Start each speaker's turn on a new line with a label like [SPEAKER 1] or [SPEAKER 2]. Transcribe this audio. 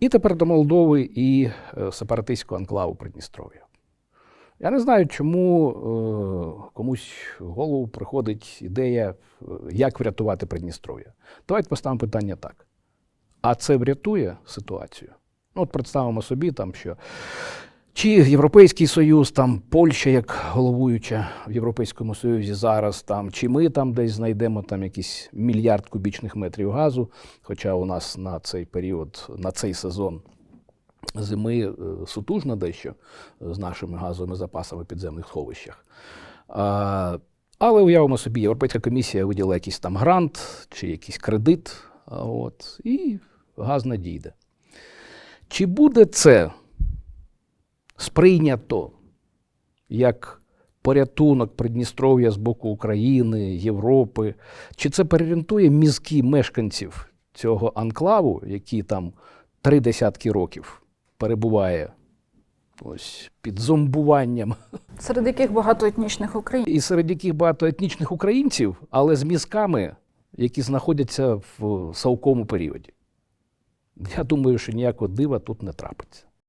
[SPEAKER 1] І тепер до Молдови і е, сепаратистського анклаву Придністров'я. Я не знаю, чому е, комусь в голову приходить ідея, е, як врятувати Придністров'я. Давайте поставимо питання так. А це врятує ситуацію? Ну, от представимо собі, там, що чи Європейський Союз, там Польща як головуюча в Європейському Союзі зараз, там, чи ми там десь знайдемо там якийсь мільярд кубічних метрів газу, хоча у нас на цей період, на цей сезон зими е, сутужно дещо з нашими газовими запасами в підземних сховищах. Але уявимо собі, Європейська комісія виділа якийсь там грант чи якийсь кредит, от, і газ надійде. Чи буде це сприйнято як порятунок Придністров'я з боку України, Європи? Чи це переорієнтує мізки мешканців цього анклаву, які там три десятки років перебуває ось під зомбуванням,
[SPEAKER 2] серед яких багато етнічних українців.
[SPEAKER 1] і серед яких багато етнічних українців, але з мізками, які знаходяться в совкому періоді? Я думаю, що ніякого дива тут не трапиться.